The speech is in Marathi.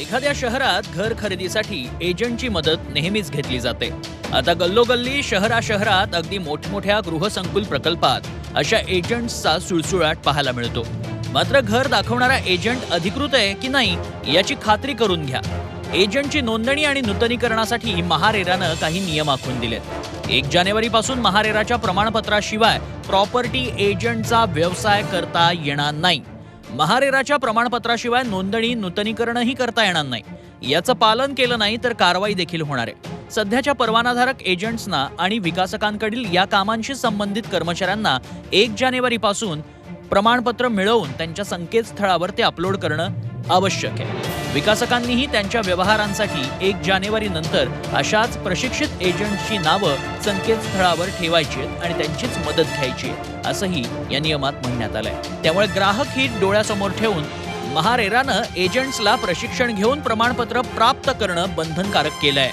एखाद्या शहरात घर खरेदीसाठी एजंटची मदत नेहमीच घेतली जाते. आता गल्लोगल्ली शहरा शहरात अगदी मोठमोठ्या गृहसंकुल प्रकल्पात अशा एजंट्सचा सुळसुळाट पाहायला मिळतो. मात्र घर दाखवणारा एजंट अधिकृत आहे की नाही याची खात्री करून घ्या. एजंटची नोंदणी आणि नूतनीकरणासाठी महारेरानं काही नियम आखून दिलेत. एक जानेवारी पासून महारेराच्या प्रमाणपत्राशिवाय प्रॉपर्टी एजंटचा व्यवसाय करता येणार नाही. महारेराच्या प्रमाणपत्राशिवाय नोंदणी नूतनीकरणही करता येणार नाही. याचं पालन केलं नाही तर कारवाई देखील होणार आहे. सध्याच्या परवानाधारक एजंट्सना आणि विकासकांकडील या कामांशी संबंधित कर्मचाऱ्यांना एक जानेवारीपासून प्रमाणपत्र मिळवून त्यांच्या संकेतस्थळावर ते अपलोड करणं आवश्यक आहे. विकासकांनीही त्यांच्या व्यवहारांसाठी एक जानेवारी नंतर अशाच प्रशिक्षित एजंटची नावं संकेतस्थळावर ठेवायची आणि त्यांचीच मदत घ्यायची असंही या नियमात म्हणण्यात आलंय. त्यामुळे ग्राहक हित डोळ्यासमोर ठेवून महारेरानं एजंट्सला प्रशिक्षण घेऊन प्रमाणपत्र प्राप्त करणं बंधनकारक केलंय.